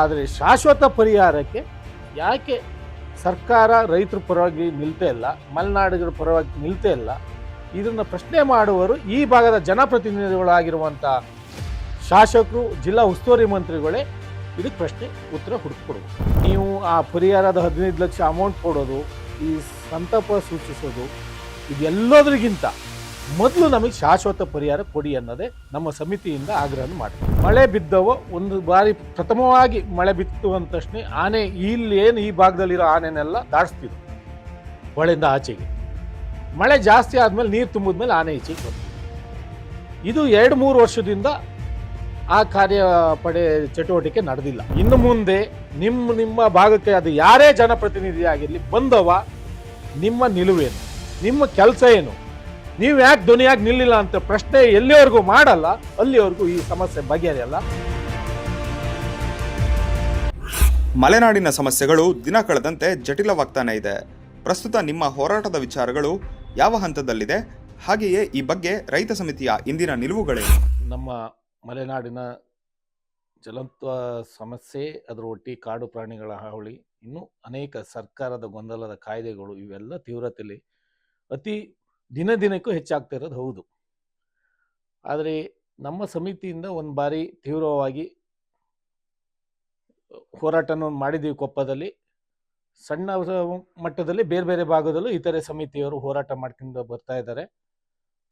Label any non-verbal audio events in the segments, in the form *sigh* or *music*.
ಆದರೆ ಶಾಶ್ವತ ಪರಿಹಾರಕ್ಕೆ ಯಾಕೆ ಸರ್ಕಾರ ರೈತರ ಪರವಾಗಿ ನಿಲ್ತೇ ಇಲ್ಲ, ಮಲೆನಾಡಿಗರ ಪರವಾಗಿ ನಿಲ್ತೇ ಇಲ್ಲ? ಇದನ್ನು ಪ್ರಶ್ನೆ ಮಾಡುವರು ಈ ಭಾಗದ ಜನಪ್ರತಿನಿಧಿಗಳಾಗಿರುವಂಥ ಶಾಸಕರು, ಜಿಲ್ಲಾ ಉಸ್ತುವಾರಿ ಮಂತ್ರಿಗಳೇ. ಇದಕ್ಕೆ ಪ್ರಶ್ನೆ, ಉತ್ತರ ಹುಡುಕೊಡೋದು ನೀವು ಆ ಪರಿಹಾರದ ಹದಿನೈದು ಲಕ್ಷ ಅಮೌಂಟ್ ಕೊಡೋದು, ಈ ಸಂತಾಪ ಸೂಚಿಸೋದು ಇದೆಲ್ಲದರಿಗಿಂತ ಮೊದಲು ನಮಗೆ ಶಾಶ್ವತ ಪರಿಹಾರ ಕೊಡಿ ಅನ್ನೋದೇ ನಮ್ಮ ಸಮಿತಿಯಿಂದ ಆಗ್ರಹ ಮಾಡ್ತೀವಿ ಮಳೆ ಬಿದ್ದವ ಒಂದು ಬಾರಿ ಪ್ರಥಮವಾಗಿ ಮಳೆ ಬಿತ್ತು ಅಂದ ತಕ್ಷಣ ಆನೆ ಇಲ್ಲಿ ಏನು ಈ ಭಾಗದಲ್ಲಿರೋ ಆನೆನೆಲ್ಲ ದಾಟಿಸ್ತಿದ್ರು ಹೊಳೆಯಿಂದ ಆಚೆಗೆ. ಮಳೆ ಜಾಸ್ತಿ ಆದಮೇಲೆ ನೀರು ತುಂಬಿದ್ಮೇಲೆ ಆನೆ ಈಚೆಗೆ ಬಂತು. ಇದು ಎರಡು ಮೂರು ವರ್ಷದಿಂದ ಆ ಕಾರ್ಯ ಪಡೆ ಚಟುವಟಿಕೆ ನಡೆದಿಲ್ಲ. ಇನ್ನು ಮುಂದೆ ನಿಮ್ಮ ನಿಮ್ಮ ಭಾಗಕ್ಕೆ ಅದು ಯಾರೇ ಜನಪ್ರತಿನಿಧಿಯಾಗಿರಲಿ ಬಂದವ ನಿಮ್ಮ ನಿಲುವೇನು? ನಿಮ್ಮ ಕೆಲಸ ಏನು? ನೀವು ಯಾಕೆ ಧ್ವನಿಯಾಗಿ ನಿಲ್ಲಿಲ್ಲ ಅಂತ ಪ್ರಶ್ನೆ ಎಲ್ಲಿವರೆಗೂ ಮಾಡಲ್ಲ ಅಲ್ಲಿವರೆಗೂ ಈ ಸಮಸ್ಯೆ ಬಗೆಹರಿಯಲ್ಲ. ಮಲೆನಾಡಿನ ಸಮಸ್ಯೆಗಳು ದಿನ ಕಳೆದಂತೆ ಜಟಿಲವಾಗ್ತಾನೆ ಇದೆ. ಪ್ರಸ್ತುತ ನಿಮ್ಮ ಹೋರಾಟದ ವಿಚಾರಗಳು ಯಾವ ಹಂತದಲ್ಲಿದೆ? ಹಾಗೆಯೇ ಈ ಬಗ್ಗೆ ರೈತ ಸಮಿತಿಯ ಇಂದಿನ ನಿಲುವುಗಳೇನು? ನಮ್ಮ ಮಲೆನಾಡಿನ ಜಲಂತ ಸಮಸ್ಯೆ ಅದರ ಒಟ್ಟಿ ಕಾಡು ಪ್ರಾಣಿಗಳ ಹಾವಳಿ ಇನ್ನೂ ಅನೇಕ ಸರ್ಕಾರದ ಗೊಂದಲದ ಕಾಯ್ದೆಗಳು ಇವೆಲ್ಲ ತೀವ್ರತೆಯಲ್ಲಿ ಅತಿ ದಿನ ದಿನಕ್ಕೂ ಹೆಚ್ಚಾಗ್ತಾ ಇರೋದು ಹೌದು. ಆದರೆ ನಮ್ಮ ಸಮಿತಿಯಿಂದ ಒಂದು ಬಾರಿ ತೀವ್ರವಾಗಿ ಹೋರಾಟನ ಮಾಡಿದ್ದೀವಿ ಕೊಪ್ಪದಲ್ಲಿ. ಸಣ್ಣ ಮಟ್ಟದಲ್ಲಿ ಬೇರೆ ಬೇರೆ ಭಾಗದಲ್ಲೂ ಇತರೆ ಸಮಿತಿಯವರು ಹೋರಾಟ ಮಾಡ್ಕೊಂಡು ಬರ್ತಾ ಇದ್ದಾರೆ.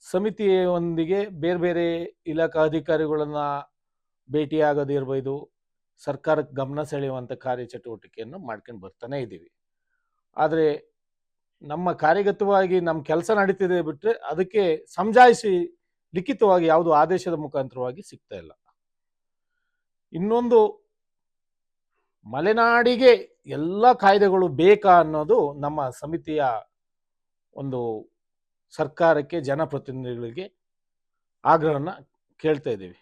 ಸಮಿತಿಯೊಂದಿಗೆ ಬೇರೆ ಬೇರೆ ಇಲಾಖಾ ಅಧಿಕಾರಿಗಳನ್ನ ಭೇಟಿಯಾಗೋದಿರ್ಬೋದು ಸರ್ಕಾರಕ್ಕೆ ಗಮನ ಸೆಳೆಯುವಂಥ ಕಾರ್ಯಚಟುವಟಿಕೆಯನ್ನು ಮಾಡ್ಕೊಂಡು ಬರ್ತಾನೆ ಇದ್ದೀವಿ ಆದರೆ ನಮ್ಮ ಕಾರ್ಯಗತವಾಗಿ ನಮ್ಮ ಕೆಲಸ ನಡೀತಿದೆ ಬಿಟ್ಟರೆ ಅದಕ್ಕೆ ಸಮಜಾಯಿಸಿ ಲಿಖಿತವಾಗಿ ಯಾವುದು ಆದೇಶದ ಮುಖಾಂತರವಾಗಿ ಸಿಗ್ತಾ ಇಲ್ಲ. ಇನ್ನೊಂದು, ಮಲೆನಾಡಿಗೆ ಎಲ್ಲ ಕಾಯ್ದೆಗಳು ಬೇಕಾ ಅನ್ನೋದು ನಮ್ಮ ಸಮಿತಿಯ ಒಂದು ಸರ್ಕಾರಕ್ಕೆ ಜನಪ್ರತಿನಿಧಿಗಳಿಗೆ ಆಗ್ರಹನ ಕೇಳ್ತಾ ಇದ್ದೀವಿ.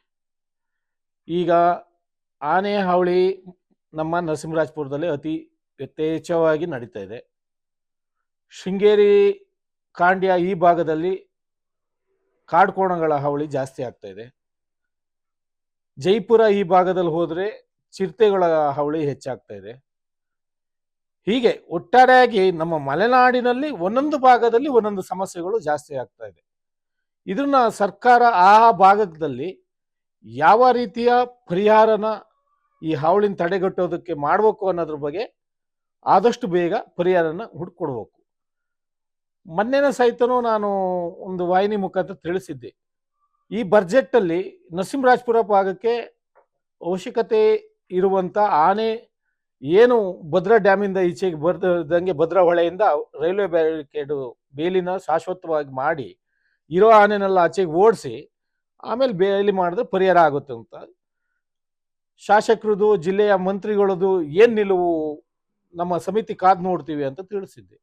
ಈಗ ಆನೆ ಹಾವಳಿ ನಮ್ಮ ನರಸಿಂಹರಾಜಪುರದಲ್ಲಿ ಅತಿ ಯಥೇಚ್ಛವಾಗಿ ನಡೀತಾ ಇದೆ. ಶೃಂಗೇರಿ ಕಾಂಡ್ಯ ಈ ಭಾಗದಲ್ಲಿ ಕಾಡ್ಕೋಣಗಳ ಹಾವಳಿ ಜಾಸ್ತಿ ಆಗ್ತಾ ಇದೆ. ಜೈಪುರ ಈ ಭಾಗದಲ್ಲಿ ಹೋದರೆ ಚಿರತೆಗಳ ಹಾವಳಿ ಹೆಚ್ಚಾಗ್ತಾ ಇದೆ. ಹೀಗೆ ಒಟ್ಟಾರೆಯಾಗಿ ನಮ್ಮ ಮಲೆನಾಡಿನಲ್ಲಿ ಒಂದೊಂದು ಭಾಗದಲ್ಲಿ ಒಂದೊಂದು ಸಮಸ್ಯೆಗಳು ಜಾಸ್ತಿ ಆಗ್ತಾ ಇದೆ. ಇದನ್ನ ಸರ್ಕಾರ ಆ ಭಾಗದಲ್ಲಿ ಯಾವ ರೀತಿಯ ಪರಿಹಾರನ ಈ ಹಾವಳಿನ ತಡೆಗಟ್ಟೋದಕ್ಕೆ ಮಾಡಬೇಕು ಅನ್ನೋದ್ರ ಬಗ್ಗೆ ಆದಷ್ಟು ಬೇಗ ಪರಿಹಾರನ ಹುಡ್ಕೊಡ್ಬೇಕು. ಮೊನ್ನೆನ ಸಹಿತನೂ ನಾನು ಒಂದು ವಾಹಿನಿ ಮುಖಾಂತರ ತಿಳಿಸಿದ್ದೆ. ಈ ಬಜೆಟ್ಟಲ್ಲಿ ನರಸಿಂಹರಾಜಪುರ ಭಾಗಕ್ಕೆ ಅವಶ್ಯಕತೆ ಇರುವಂಥ ಆನೆ ಏನು ಭದ್ರಾ ಡ್ಯಾಮಿಂದ ಈಚೆಗೆ ಬರ್ದಂಗೆ ಭದ್ರಾ ಹೊಳೆಯಿಂದ ರೈಲ್ವೆ ಬ್ಯಾರಿಕೇಡು ಬೇಲಿನ ಶಾಶ್ವತವಾಗಿ ಮಾಡಿ ಇರೋ ಆನೆನೆಲ್ಲ ಆಚೆಗೆ ಓಡಿಸಿ ಆಮೇಲೆ ಬೇಲಿ ಮಾಡಿದ್ರೆ ಪರಿಹಾರ ಆಗುತ್ತೆ ಅಂತ. ಶಾಸಕರದು, ಜಿಲ್ಲೆಯ ಮಂತ್ರಿಗಳದು ಏನು ನಿಲುವು ನಮ್ಮ ಸಮಿತಿ ಕಾದು ನೋಡ್ತೀವಿ ಅಂತ ತಿಳಿಸಿದ್ದೆ.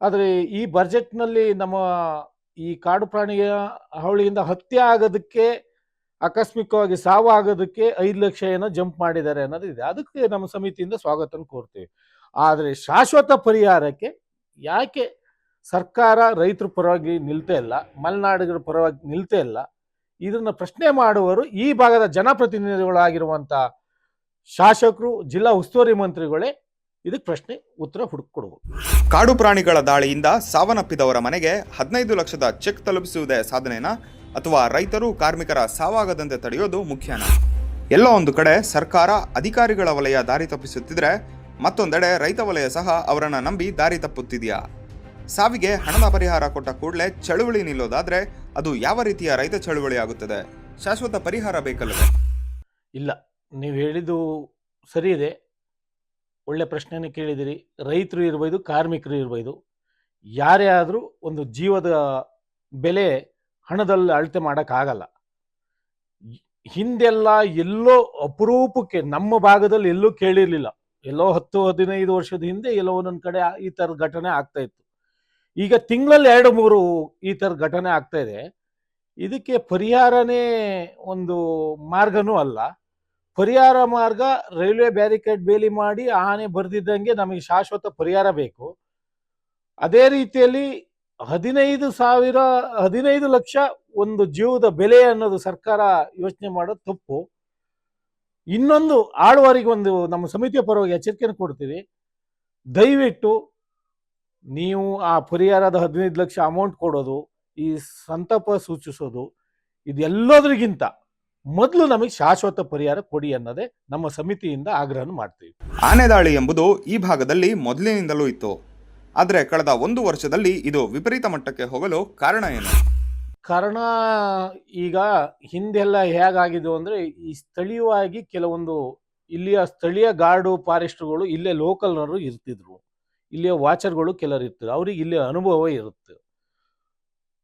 ಆದರೆ ಈ ಬಜೆಟ್ನಲ್ಲಿ ನಮ್ಮ ಈ ಕಾಡು ಪ್ರಾಣಿಯ ಹಾವಳಿಯಿಂದ ಹತ್ಯೆ ಆಗೋದಕ್ಕೆ, ಆಕಸ್ಮಿಕವಾಗಿ ಸಾವು ಆಗೋದಕ್ಕೆ ಐದು ಲಕ್ಷ ಏನೋ ಜಂಪ್ ಮಾಡಿದ್ದಾರೆ ಅನ್ನೋದು ಇದೆ ಅದಕ್ಕೆ ನಮ್ಮ ಸಮಿತಿಯಿಂದ ಸ್ವಾಗತ ಕೋರ್ತೀವಿ. ಆದರೆ ಶಾಶ್ವತ ಪರಿಹಾರಕ್ಕೆ ಯಾಕೆ ಸರ್ಕಾರ ರೈತರ ಪರವಾಗಿ ನಿಲ್ತೇ ಇಲ್ಲ, ಮಲೆನಾಡಿಗರ ಪರವಾಗಿ ನಿಲ್ತಾ ಇಲ್ಲ? ಇದನ್ನು ಪ್ರಶ್ನೆ ಮಾಡುವವರು ಈ ಭಾಗದ ಜನಪ್ರತಿನಿಧಿಗಳಾಗಿರುವಂಥ ಶಾಸಕರು, ಜಿಲ್ಲಾ ಉಸ್ತುವಾರಿ ಮಂತ್ರಿಗಳೇ ಇದಕ್ಕೆ ಪ್ರಶ್ನೆ ಉತ್ತರ ಹುಡುಕೊಡುವುದು ಕಾಡು ಪ್ರಾಣಿಗಳ ದಾಳಿಯಿಂದ ಸಾವನ್ನಪ್ಪಿದವರ ಮನೆಗೆ ಹದಿನೈದು ಲಕ್ಷದ ಚೆಕ್ ತಲುಪಿಸುವುದೇ ಸಾಧನೆನಾ? ಅಥವಾ ರೈತರು ಕಾರ್ಮಿಕರ ಸಾವಾಗದಂತೆ ತಡೆಯೋದು ಮುಖ್ಯನಾ? ಎಲ್ಲೋ ಒಂದು ಕಡೆ ಸರ್ಕಾರ ಅಧಿಕಾರಿಗಳ ವಲಯ ದಾರಿ ತಪ್ಪಿಸುತ್ತಿದ್ರೆ ಮತ್ತೊಂದೆಡೆ ರೈತ ವಲಯ ಸಹ ಅವರನ್ನ ನಂಬಿ ದಾರಿ ತಪ್ಪುತ್ತಿದೆಯಾ? ಸಾವಿಗೆ ಹಣದ ಪರಿಹಾರ ಕೊಟ್ಟ ಕೂಡಲೇ ಚಳುವಳಿ ನಿಲ್ಲೋದಾದ್ರೆ ಅದು ಯಾವ ರೀತಿಯ ರೈತ ಚಳುವಳಿ ಆಗುತ್ತದೆ? ಶಾಶ್ವತ ಪರಿಹಾರ ಬೇಕಲ್ಲವೇ? ಇಲ್ಲ ನೀವು ಹೇಳಿದ್ದು ಸರಿ ಇದೆ. ಒಳ್ಳೆ ಪ್ರಶ್ನೆನೇ ಕೇಳಿದಿರಿ. ರೈತರು ಇರ್ಬೋದು, ಕಾರ್ಮಿಕರು ಇರ್ಬೋದು, ಯಾರೇ ಆದರೂ ಒಂದು ಜೀವದ ಬೆಲೆ ಹಣದಲ್ಲಿ ಅಳತೆ ಮಾಡೋಕ್ಕಾಗಲ್ಲ. ಹಿಂದೆಲ್ಲ ಎಲ್ಲೋ ಅಪರೂಪಕ್ಕೆ, ನಮ್ಮ ಭಾಗದಲ್ಲಿ ಎಲ್ಲೂ ಕೇಳಿರಲಿಲ್ಲ. ಎಲ್ಲೋ ಹತ್ತು, ಹದಿನೈದು ವರ್ಷದ ಹಿಂದೆ ಎಲ್ಲೋ ಒಂದೊಂದು ಕಡೆ ಈ ಥರ ಘಟನೆ ಆಗ್ತಾ ಇತ್ತು. ಈಗ ತಿಂಗಳಲ್ಲಿ ಎರಡು, ಮೂರು ಈ ಥರ ಘಟನೆ ಆಗ್ತಾ ಇದೆ. ಇದಕ್ಕೆ ಪರಿಹಾರನೇ ಒಂದು ಮಾರ್ಗನೂ ಅಲ್ಲ. ಪರಿಹಾರ ಮಾರ್ಗ ರೈಲ್ವೆ ಬ್ಯಾರಿಕೇಡ್ ಬೇಲಿ ಮಾಡಿ ಆನೆ ಬರೆದಿದ್ದಂಗೆ ನಮಗೆ ಶಾಶ್ವತ ಪರಿಹಾರ ಬೇಕು. ಅದೇ ರೀತಿಯಲ್ಲಿ ಹದಿನೈದು ಸಾವಿರ, ಹದಿನೈದು ಲಕ್ಷ ಒಂದು ಜೀವದ ಬೆಲೆ ಅನ್ನೋದು ಸರ್ಕಾರ ಯೋಚನೆ ಮಾಡೋದು ತಪ್ಪು. ಇನ್ನೊಂದು ಆಳ್ವಾರಿಗೆ ಒಂದು ನಮ್ಮ ಸಮಿತಿಯ ಪರವಾಗಿ ಎಚ್ಚರಿಕೆಯನ್ನು ಕೊಡ್ತೀವಿ. ದಯವಿಟ್ಟು ನೀವು ಆ ಪರಿಹಾರದ ಹದಿನೈದು ಲಕ್ಷ ಅಮೌಂಟ್ ಕೊಡೋದು, ಈ ಸಂತಾಪ ಸೂಚಿಸೋದು ಇದೆಲ್ಲದರಿಗಿಂತ ಮೊದಲು ನಮಗೆ ಶಾಶ್ವತ ಪರಿಹಾರ ಕೊಡಿ ಅನ್ನೋದೇ ನಮ್ಮ ಸಮಿತಿಯಿಂದ ಆಗ್ರಹ ಮಾಡ್ತೀವಿ. ಆನೆ ದಾಳಿ ಎಂಬುದು ಈ ಭಾಗದಲ್ಲಿ ಮೊದಲಿನಿಂದಲೂ ಇತ್ತು. ಆದರೆ ಕಳೆದ ಒಂದು ವರ್ಷದಲ್ಲಿ ಇದು ವಿಪರೀತ ಮಟ್ಟಕ್ಕೆ ಹೋಗಲು ಕಾರಣ ಏನು? ಕಾರಣ ಈಗ ಹಿಂದೆಲ್ಲ ಹೇಗಾಗಿದ್ದು ಅಂದರೆ ಈ ಸ್ಥಳೀಯವಾಗಿ ಕೆಲವೊಂದು ಇಲ್ಲಿಯ ಸ್ಥಳೀಯ ಗಾರ್ಡು ಫಾರೆಸ್ಟ್ಗಳು ಇಲ್ಲೇ ಲೋಕಲ್ನವರು ಇರ್ತಿದ್ರು. ಇಲ್ಲಿಯ ವಾಚರ್ಗಳು ಕೆಲವರು ಇರ್ತಿದ್ರು. ಅವ್ರಿಗೆ ಇಲ್ಲಿ ಅನುಭವ ಇರುತ್ತೆ.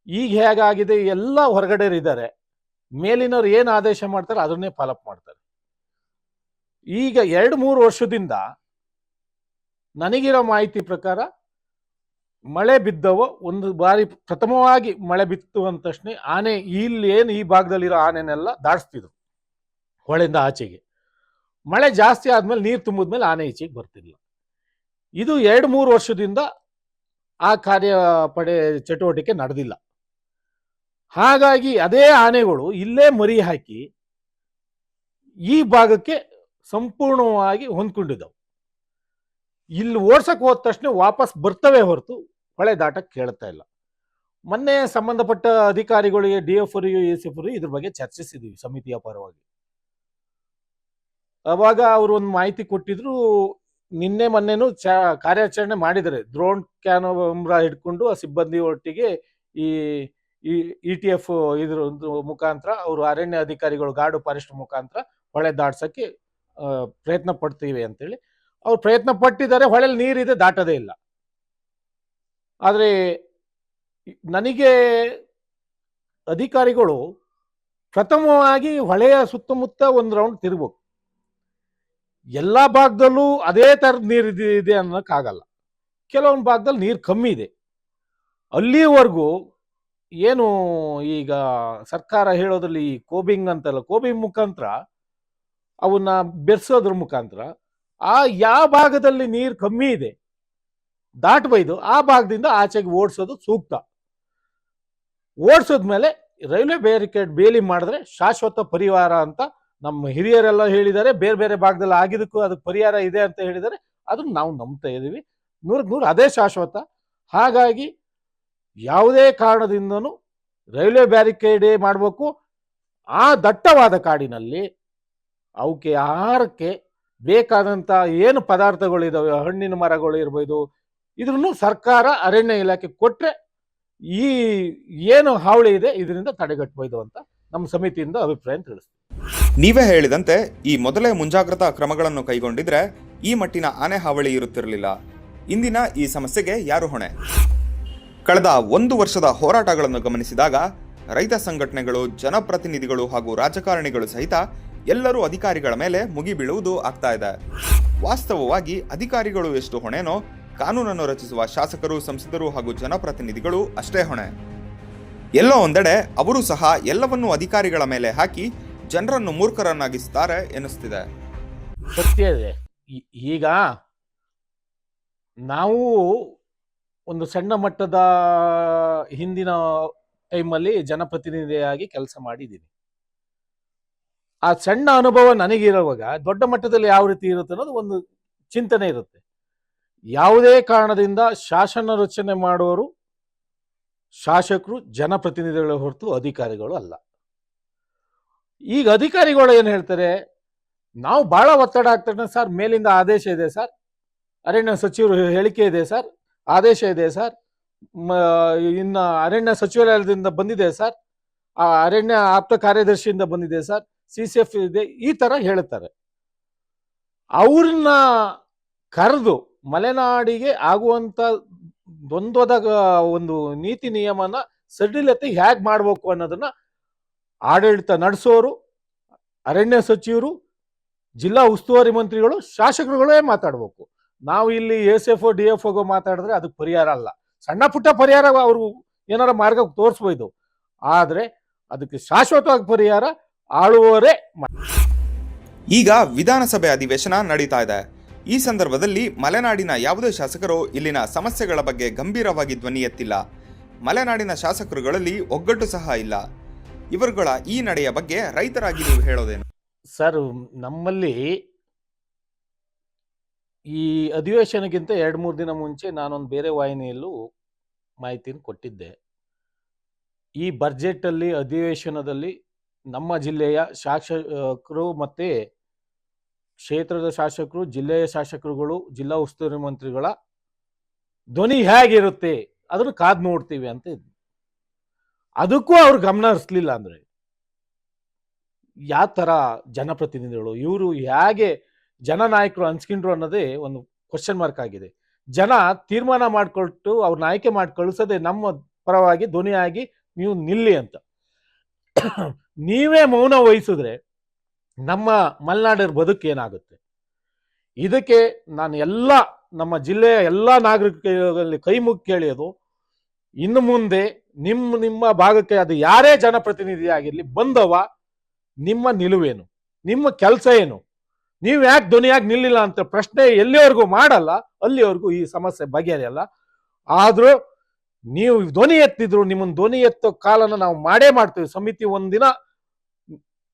ಈಗ ಹೇಗಾಗಿದೆ? ಎಲ್ಲ ಹೊರಗಡೆ ಇದ್ದಾರೆ. ಮೇಲಿನವ್ರು ಏನು ಆದೇಶ ಮಾಡ್ತಾರೆ, ಅದನ್ನೇ ಫಾಲೋಅಪ್ ಮಾಡ್ತಾರೆ. ಈಗ ಎರಡು ಮೂರು ವರ್ಷದಿಂದ ನನಗಿರೋ ಮಾಹಿತಿ ಪ್ರಕಾರ ಮಳೆ ಬಿದ್ದವೋ, ಒಂದು ಬಾರಿ ಪ್ರಥಮವಾಗಿ ಮಳೆ ಬಿತ್ತು ಅಂದ ತಕ್ಷಣ ಆನೆ ಇಲ್ಲಿ ಏನು ಈ ಭಾಗದಲ್ಲಿರೋ ಆನೆನೆಲ್ಲ ದಾಟಿಸ್ತಿದ್ರು ಹೊಳೆಯಿಂದ ಆಚೆಗೆ. ಮಳೆ ಜಾಸ್ತಿ ಆದ್ಮೇಲೆ ನೀರು ತುಂಬಿದ್ಮೇಲೆ ಆನೆ ಈಚೆಗೆ ಬರ್ತಿಲ್ಲ ಇದು ಎರಡು ಮೂರು ವರ್ಷದಿಂದ ಆ ಕಾರ್ಯಪಡೆ ಚಟುವಟಿಕೆ ನಡೆದಿಲ್ಲ. ಹಾಗಾಗಿ ಅದೇ ಆನೆಗಳು ಇಲ್ಲೇ ಮರಿ ಹಾಕಿ ಈ ಭಾಗಕ್ಕೆ ಸಂಪೂರ್ಣವಾಗಿ ಹೊಂದ್ಕೊಂಡಿದ್ದವು. ಇಲ್ಲಿ ಓಡ್ಸಕ್ ಹೋದ ತಕ್ಷಣ ವಾಪಸ್ ಬರ್ತವೆ ಹೊರತು ಹೊಳೆ ದಾಟಕ್ಕೆ ಕೇಳ್ತಾ ಇಲ್ಲ. ಮೊನ್ನೆ ಸಂಬಂಧಪಟ್ಟ ಅಧಿಕಾರಿಗಳಿಗೆ ಡಿ ಎಫ್ ಅವರಿಗೆ ಎ ಸಿ ಎಫ್ ಇದ್ರ ಬಗ್ಗೆ ಚರ್ಚಿಸಿದ್ವಿ ಸಮಿತಿಯ ಪರವಾಗಿ. ಅವಾಗ ಅವರು ಒಂದು ಮಾಹಿತಿ ಕೊಟ್ಟಿದ್ರು, ನಿನ್ನೆ ಮೊನ್ನೆನೂ ಚ ಕಾರ್ಯಾಚರಣೆ ಮಾಡಿದ್ದಾರೆ. ಡ್ರೋನ್ ಕ್ಯಾನೋಮ್ರಾ ಹಿಡ್ಕೊಂಡು ಆ ಸಿಬ್ಬಂದಿ ಒಟ್ಟಿಗೆ ಈ ಇ ಟಿ ಎಫ್ ಇದ್ರ ಮುಖಾಂತರ ಅವರು ಅರಣ್ಯ ಅಧಿಕಾರಿಗಳು ಗಾಡು ಫಾರೆಸ್ಟ್ ಮುಖಾಂತರ ಹೊಳೆ ದಾಟ್ಸೋಕ್ಕೆ ಪ್ರಯತ್ನ ಪಡ್ತೀವಿ ಅಂತೇಳಿ. ಅವ್ರು ಪ್ರಯತ್ನ ಪಟ್ಟಿದ್ದಾರೆ, ಹೊಳೆಲಿ ನೀರಿದೆ ದಾಟೋದೇ ಇಲ್ಲ. ಆದರೆ ನನಗೆ ಅಧಿಕಾರಿಗಳು ಪ್ರಥಮವಾಗಿ ಹೊಳೆಯ ಸುತ್ತಮುತ್ತ ಒಂದು ರೌಂಡ್ ತಿರುಗಬೇಕು. ಎಲ್ಲ ಭಾಗದಲ್ಲೂ ಅದೇ ಥರದ ನೀರು ಇದೆ ಅನ್ನೋಕ್ಕಾಗಲ್ಲ. ಕೆಲವೊಂದು ಭಾಗದಲ್ಲಿ ನೀರು ಕಮ್ಮಿ ಇದೆ. ಅಲ್ಲಿವರೆಗೂ ಏನು ಈಗ ಸರ್ಕಾರ ಹೇಳೋದ್ರಲ್ಲಿ ಕೋಬಿಂಗ್ ಅಂತಲ್ಲ ಕೋಬಿಂಗ್ ಮುಖಾಂತರ ಅವನ್ನ ಬೆರೆಸೋದ್ರ ಮುಖಾಂತರ ಆ ಯಾವ ಭಾಗದಲ್ಲಿ ನೀರು ಕಮ್ಮಿ ಇದೆ, ದಾಟಬೈದು, ಆ ಭಾಗದಿಂದ ಆಚೆಗೆ ಓಡಿಸೋದು ಸೂಕ್ತ. ಓಡಿಸೋದ್ಮೇಲೆ ರೈಲ್ವೆ ಬ್ಯಾರಿಕೇಡ್ ಬೇಲಿ ಮಾಡಿದ್ರೆ ಶಾಶ್ವತ ಪರಿವಾರ ಅಂತ ನಮ್ಮ ಹಿರಿಯರೆಲ್ಲ ಹೇಳಿದ್ದಾರೆ, ಬೇರೆ ಬೇರೆ ಭಾಗದಲ್ಲಿ ಆಗಿದ್ದಕ್ಕೂ ಅದಕ್ಕೆ ಪರಿಹಾರ ಇದೆ ಅಂತ ಹೇಳಿದ್ದಾರೆ, ಅದನ್ನ ನಾವು ನಂಬ್ತಾ ಇದ್ದೀವಿ. ನೂರಕ್ಕೆ ನೂರು ಅದೇ ಶಾಶ್ವತ. ಹಾಗಾಗಿ ಯಾವುದೇ ಕಾರಣದಿಂದನೂ ರೈಲ್ವೆ ಬ್ಯಾರಿಕೇಡೇ ಮಾಡಬೇಕು. ಆ ದಟ್ಟವಾದ ಕಾಡಿನಲ್ಲಿ ಅವಕ್ಕೆ ಆಹಾರಕ್ಕೆ ಬೇಕಾದಂಥ ಏನು ಪದಾರ್ಥಗಳಿದಾವೆ, ಹಣ್ಣಿನ ಮರಗಳು ಇರ್ಬೋದು ಇದನ್ನು ಸರ್ಕಾರ ಅರಣ್ಯ ಇಲಾಖೆ ಕೊಟ್ಟರೆ ಈ ಏನು ಹಾವಳಿ ಇದೆ, ಇದರಿಂದ ತಡೆಗಟ್ಟಬಹುದು ಅಂತ ನಮ್ಮ ಸಮಿತಿಯಿಂದ ಅಭಿಪ್ರಾಯ ತಿಳಿಸ್ತೀವಿ ನೀವೇ ಹೇಳಿದಂತೆ ಈ ಮೊದಲೇ ಮುಂಜಾಗ್ರತಾ ಕ್ರಮಗಳನ್ನು ಕೈಗೊಂಡಿದ್ರೆ ಈ ಮಟ್ಟಿನ ಆನೆ ಹಾವಳಿ ಇರುತ್ತಿರಲಿಲ್ಲ. ಇಂದಿನ ಈ ಸಮಸ್ಯೆಗೆ ಯಾರು ಹೊಣೆ? ಕಳೆದ ಒಂದು ವರ್ಷದ ಹೋರಾಟಗಳನ್ನು ಗಮನಿಸಿದಾಗ ರೈತ ಸಂಘಟನೆಗಳು, ಜನಪ್ರತಿನಿಧಿಗಳು ಹಾಗೂ ರಾಜಕಾರಣಿಗಳು ಸಹಿತ ಎಲ್ಲರೂ ಅಧಿಕಾರಿಗಳ ಮೇಲೆ ಮುಗಿಬೀಳುವುದು ಆಗ್ತಾ ಇದೆ. ವಾಸ್ತವವಾಗಿ ಅಧಿಕಾರಿಗಳು ಎಷ್ಟು ಹೊಣೆನೋ ಕಾನೂನನ್ನು ರಚಿಸುವ ಶಾಸಕರು, ಸಂಸದರು ಹಾಗೂ ಜನಪ್ರತಿನಿಧಿಗಳು ಅಷ್ಟೇ ಹೊಣೆ. ಎಲ್ಲೋ ಒಂದೆಡೆ ಅವರು ಸಹ ಎಲ್ಲವನ್ನೂ ಅಧಿಕಾರಿಗಳ ಮೇಲೆ ಹಾಕಿ ಜನರನ್ನು ಮೂರ್ಖರನ್ನಾಗಿಸುತ್ತಾರೆ ಎನ್ನಿಸ್ತಿದೆ ಸತ್ಯ ಈಗ ನಾವು ಒಂದು ಸಣ್ಣ ಮಟ್ಟದ ಹಿಂದಿನ ಟೈಮಲ್ಲಿ ಜನಪ್ರತಿನಿಧಿಯಾಗಿ ಕೆಲಸ ಮಾಡಿದ್ದೀನಿ. ಆ ಸಣ್ಣ ಅನುಭವ ನನಗಿರುವಾಗ ದೊಡ್ಡ ಮಟ್ಟದಲ್ಲಿ ಯಾವ ರೀತಿ ಇರುತ್ತೆ ಅನ್ನೋದು ಒಂದು ಚಿಂತನೆ ಇರುತ್ತೆ. ಯಾವುದೇ ಕಾರಣದಿಂದ ಶಾಸನ ರಚನೆ ಮಾಡುವವರು ಶಾಸಕರು, ಜನಪ್ರತಿನಿಧಿಗಳ ಹೊರತು ಅಧಿಕಾರಿಗಳು ಅಲ್ಲ. ಈಗ ಅಧಿಕಾರಿಗಳು ಏನು ಹೇಳ್ತಾರೆ, ನಾವು ಭಾಳ ಒತ್ತಡ ಆಗ್ತಾರೆ ಸರ್, ಮೇಲಿಂದ ಆದೇಶ ಇದೆ ಸರ್, ಅರಣ್ಯ ಸಚಿವರು ಹೇಳಿಕೆ ಇದೆ ಸರ್ ಆದೇಶ ಇದೆ ಸರ್. ಇನ್ನು ಅರಣ್ಯ ಸಚಿವಾಲಯದಿಂದ ಬಂದಿದೆ ಸರ್. ಆ ಅರಣ್ಯ ಆಪ್ತ ಕಾರ್ಯದರ್ಶಿಯಿಂದ ಬಂದಿದೆ ಸರ್. ಸಿ ಸಿ ಎಫ್ ಇದೆ, ಈ ತರ ಹೇಳುತ್ತಾರೆ. ಅವ್ರನ್ನ ಕರೆದು ಮಲೆನಾಡಿಗೆ ಆಗುವಂತ ದ್ವಂದ್ವದ ಒಂದು ನೀತಿ ನಿಯಮನ ಸಡಿಲತೆ ಹೇಗ್ ಮಾಡ್ಬೇಕು ಅನ್ನೋದನ್ನ ಆಡಳಿತ ನಡೆಸೋರು, ಅರಣ್ಯ ಸಚಿವರು, ಜಿಲ್ಲಾ ಉಸ್ತುವಾರಿ ಮಂತ್ರಿಗಳು, ಶಾಸಕರುಗಳೇ ಮಾತಾಡ್ಬೇಕು. ನಾವು ಇಲ್ಲಿ ಎಸ್ ಎಫ್ ಡಿ ಎಫ್ ಮಾತಾಡಿದ್ರೆ ಅದಕ್ಕೆ ಪರಿಹಾರ ಅಲ್ಲ. ಸಣ್ಣ ಪುಟ್ಟ ಪರಿಹಾರ ಅವರು ಏನಾರ ಮಾರ್ಗ ತೋರಿಸ್ಬೋದು ಆದರೆ ಅದಕ್ಕೆ ಶಾಶ್ವತವಾಗಿ ಪರಿಹಾರ ಆಳುವವರೇ ಈಗ ವಿಧಾನಸಭೆ ಅಧಿವೇಶನ ನಡೀತಾ ಇದೆ. ಈ ಸಂದರ್ಭದಲ್ಲಿ ಮಲೆನಾಡಿನ ಯಾವುದೇ ಶಾಸಕರು ಇಲ್ಲಿನ ಸಮಸ್ಯೆಗಳ ಬಗ್ಗೆ ಗಂಭೀರವಾಗಿ ಧ್ವನಿ ಎತ್ತಿಲ್ಲ. ಮಲೆನಾಡಿನ ಶಾಸಕರುಗಳಲ್ಲಿ ಒಗ್ಗಟ್ಟು ಸಹ ಇಲ್ಲ. ಇವರುಗಳ ಈ ನಡೆಯ ಬಗ್ಗೆ ರೈತರಾಗಿ ನೀವು ಹೇಳೋದೇನು? ಸರ್ ನಮ್ಮಲ್ಲಿ ಈ ಅಧಿವೇಶನಕ್ಕಿಂತ ಎರಡು ಮೂರು ದಿನ ಮುಂಚೆ ನಾನೊಂದು ಬೇರೆ ವಾಹಿನಿಯಲ್ಲೂ ಮಾಹಿತಿಯನ್ನು ಕೊಟ್ಟಿದ್ದೆ. ಈ ಬಜೆಟಲ್ಲಿ, ಅಧಿವೇಶನದಲ್ಲಿ ನಮ್ಮ ಜಿಲ್ಲೆಯ ಶಾಸಕರು ಮತ್ತು ಕ್ಷೇತ್ರದ ಶಾಸಕರು, ಜಿಲ್ಲೆಯ ಶಾಸಕರುಗಳು, ಜಿಲ್ಲಾ ಉಸ್ತುವಾರಿ ಮಂತ್ರಿಗಳ ಧ್ವನಿ ಹೇಗಿರುತ್ತೆ ಅದನ್ನು ಕಾದು ನೋಡ್ತೀವಿ ಅಂತ ಇದ್ವಿ ಅದಕ್ಕೂ ಅವ್ರು ಗಮನ ಹರಿಸ್ಲಿಲ್ಲ ಅಂದ್ರೆ, ಯಾವ ಥರ ಜನಪ್ರತಿನಿಧಿಗಳು, ಇವರು ಹೇಗೆ ಜನನಾಯಕರು ಅನ್ಸ್ಕೊಂಡ್ರು ಅನ್ನೋದೇ ಒಂದು ಕ್ವಶನ್ ಮಾರ್ಕ್ ಆಗಿದೆ. ಜನ ತೀರ್ಮಾನ ಮಾಡಿಕೊಟ್ಟು ಅವ್ರನ್ನ ಆಯ್ಕೆ ಮಾಡಿ ಕಳಿಸೋದೆ ನಮ್ಮ ಪರವಾಗಿ ಧ್ವನಿಯಾಗಿ ನೀವು ನಿಲ್ಲಿ ಅಂತ. *coughs* ನೀವೇ ಮೌನ ವಹಿಸಿದ್ರೆ ನಮ್ಮ ಮಲೆನಾಡಿನ ಬದುಕು ಏನಾಗುತ್ತೆ? ಇದಕ್ಕೆ ನಾನು ಎಲ್ಲ ನಮ್ಮ ಜಿಲ್ಲೆಯ ಎಲ್ಲ ನಾಗರಿಕರಲ್ಲಿ ಕೈ ಮುಗಿ ಕೇಳಿಯೋದು, ಇನ್ನು ಮುಂದೆ ನಿಮ್ಮ ನಿಮ್ಮ ಭಾಗಕ್ಕೆ ಅದು ಯಾರೇ ಜನಪ್ರತಿನಿಧಿ ಆಗಿರಲಿ ಬಂದವ ನಿಮ್ಮ ನಿಲುವೇನು? ನಿಮ್ಮ ಕೆಲಸ ಏನು? ನೀವು ಯಾಕೆ ಧ್ವನಿಯಾಗಿ ನಿಲ್ಲಿಲ್ಲ ಅಂತ ಪ್ರಶ್ನೆ ಎಲ್ಲಿವರೆಗೂ ಮಾಡಲ್ಲ, ಅಲ್ಲಿವರೆಗೂ ಈ ಸಮಸ್ಯೆ ಬಗೆಹರಿಯಲ್ಲ. ಆದರೂ ನೀವು ಧ್ವನಿ ಎತ್ತಿದ್ರು ನಿಮ್ಮನ್ನು ಧ್ವನಿ ಎತ್ತೋ ಕಾಲನ ನಾವು ಮಾಡೇ ಮಾಡ್ತೀವಿ. ಸಮಿತಿ ಒಂದಿನ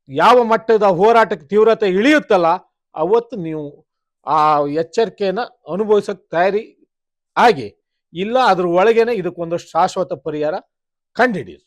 ಯಾವ ಮಟ್ಟದ ಹೋರಾಟಕ್ಕೆ ತೀವ್ರತೆ ಇಳಿಯುತ್ತಲ್ಲ, ಅವತ್ತು ನೀವು ಆ ಎಚ್ಚರಿಕೆಯನ್ನು ಅನುಭವಿಸೋಕೆ ತಯಾರಿ ಆಗಿ, ಇಲ್ಲ ಅದ್ರ ಒಳಗೇನೆ ಇದಕ್ಕೊಂದಷ್ಟು ಶಾಶ್ವತ ಪರಿಹಾರ ಕಂಡುಹಿಡಿಯಿರಿ.